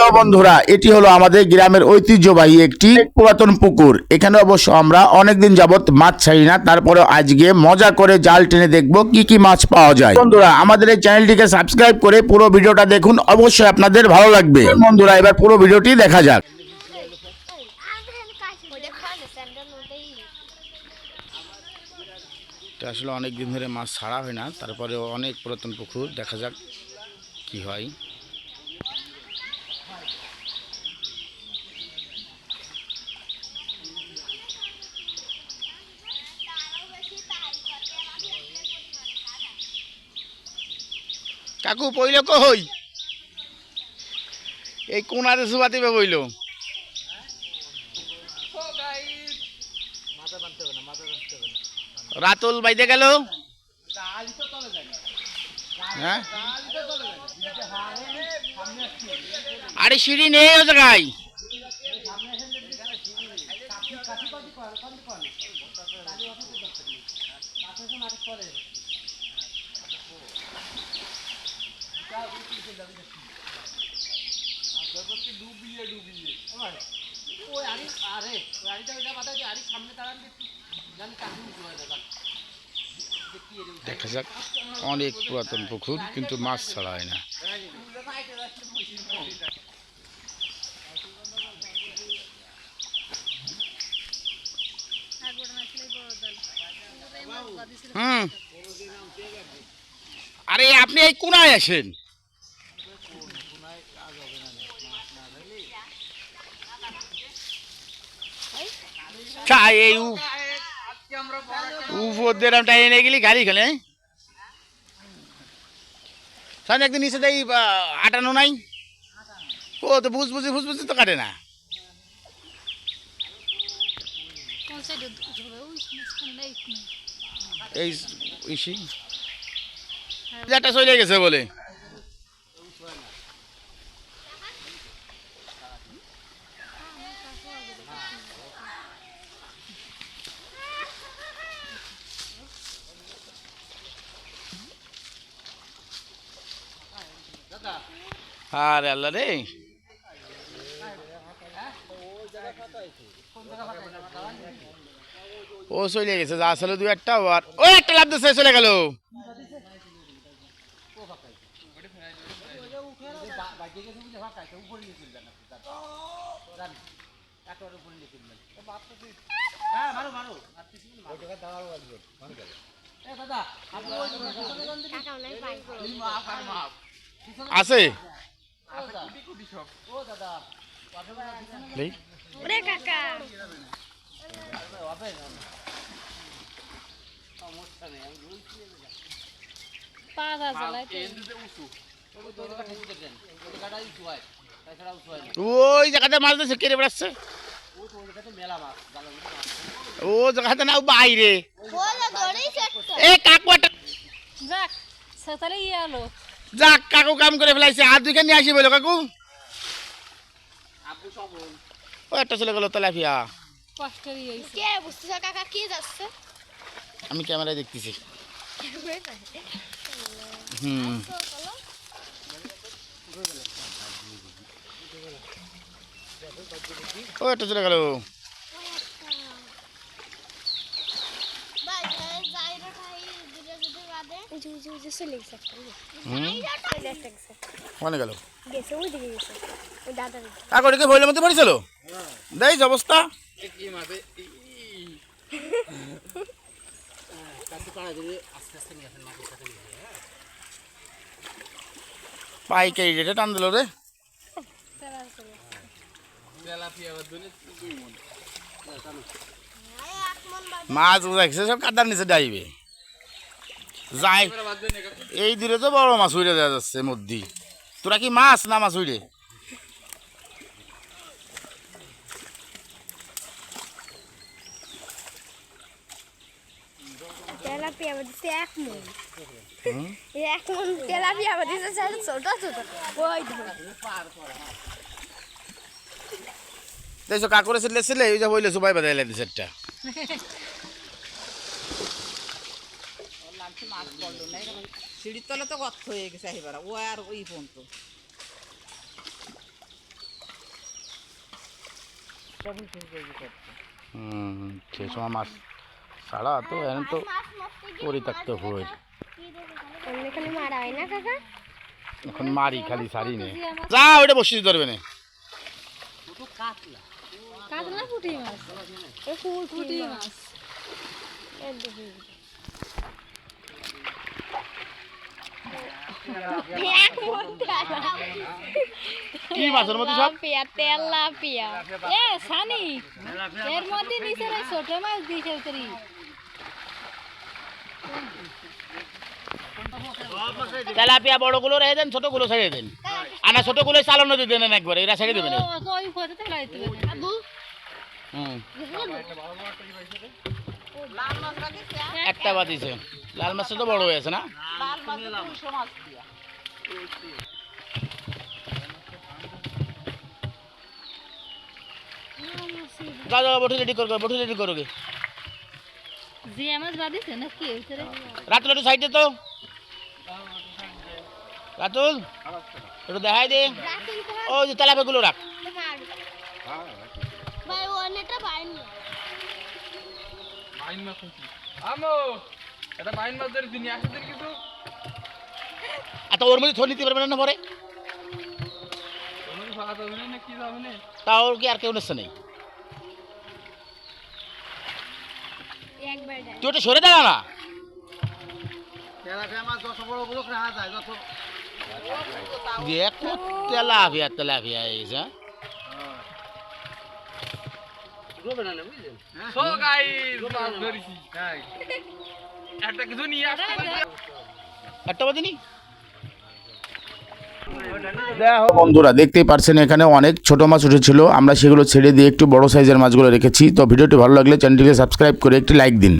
Hello বন্ধুরা, এটি হলো আমাদের গ্রামের ঐতিহ্যবাহী একটি পুরাতন পুকুর। এখানে অবশ্য আমরা অনেকদিন যাবত মাছ ছাড়ি না তারপরে আজকে মজা করে জাল টেনে দেখব কি কি মাছ পাওয়া যায়। বন্ধুরা, আমাদের এই চ্যানেলটিকে সাবস্ক্রাইব করে পুরো ভিডিওটা দেখুন, অবশ্যই আপনাদের ভালো লাগবে। বন্ধুরা, এবার পুরো ভিডিওটি দেখা যাক। আসলে অনেক দিন ধরে মাছ ছাড়া হয় না তারপরে অনেক পুরাতন পুকুর, দেখা যাক কি হয়। কাকু পইল কই? এই কোনারে সুবা দিবে বইল রাতুল বাইতে গেল? হ্যাঁ? আরে সিঁড়ি নেই ও জায়গায়। দেখা যাক। অনেক পুরাতন পুকুর, কিন্তু মাছ ছাড়া হয় না। আরে, আপনি এই কোনায় আসেন। চাই এই উপর দিয়ে এরম টাইনে নিয়ে গেলি গাড়ি খেলে সামনে একদিন নিচে দেই আটানো নাই। ও, তো বুঝ বুঝি বুঝ বুঝি তো কাটে না। এই যেটা চলে গেছে বলে। আরে আল্লাহ রে। ও চলে গেছে, যা আসলে দু একটা আর ও, একটা লাভ দিচ্ছে চলে গেল। আছে? ওই জায়গাতে মাছ দিচ্ছে কেড়ে বেড়াচ্ছে। ও জায়গাতে না বাইরে। এ কাকু একটা যাক সেতালে ইয়ে আলো যাক কাকু কাম করে ফেলাইছে। আর দুইখান নিয়ে আসি বলো কাকু। ও একটা চলে গেল যাচ্ছে? আমি ক্যামেরায় দেখতেছি। হুম। ও একটা চলে গেল ভাই যাই রে ভাই দুটো যদি বাদে উজু উজু উজু চলে গেছে একটা ওই যে, হুম ওই যে একটা গেছে ওখানে গেল। কাকু এটাকে বইলের মধ্যে পড়েছিল? দেই অবস্থা। পাইকারি রেটে টান দিল রে। মাছ দেখছে সব কাদার নিচে ডাইবে। যাই। এই দূরে তো বড় মাছ উড়ে দেওয়া যাচ্ছে মধ্যে। তোরা কি মাছ না মাছ উড়ে? কাকুরে ছেলে ছেলে ওই যে বইলে সুবাই বাদাই দিছে একটা সিঁড়ির তলে তো গর্ত হয়ে গেছে এবার ও আর ওই পর্যন্ত। সময় মাছ ছাড়া তো এখন তো মাছ পরিত্যক্ত হয়ে। না এখন মারি খালি সারি নে। যা না। কাতলা। পুঁটি মাছ। মাছ এক মন তেলা কি মাছের মধ্যে সব? পিয়া তেলা পিয়া এ সানি এর মধ্যে নিচে ছোট মাছ দিয়েছে উতরি। তেলাপিয়া বড়গুলো রেখে দেন ছোটগুলো ছেড়ে দেন। আনা ছোটগুলো চালানো দিয়ে দেন একবার এরা ছেড়ে দেবেন হুম। একটা বাদিছে লাল মাছটা তো বড় হয়েছে না? বঠি রেডি বঠি রেডি মাছ বাদিছে না কি রাতুল একটু সাইডে তো। রাতুল একটু দেখাই দে। ও যে তেলাপিয়াগুলো রাখ। বাইন মাছ নাকি আমো এটা বাইন মাছ ধরে দিন আসে দিন কিছু আর তো ওর মধ্যে থর নিতে পারবে না পরে? না না তা ওর কি আর কেউ নিচ্ছে নেই? তুই ওটা সরে না? দেখ তো তেলাপিয়া তেলাপিয়া এই যে সো গাইস একটা কিছু নিয়ে আসতে একটা বাদিনি বন্ধুরা দেখতেই পারছেন এখানে অনেক ছোট মাছ উঠেছিল। আমরা সেগুলো ছেড়ে দিয়ে একটু বড় সাইজের মাছগুলো রেখেছি। তো ভিডিওটি ভালো লাগলে চ্যানেলটিকে সাবস্ক্রাইব করে একটি লাইক দিন।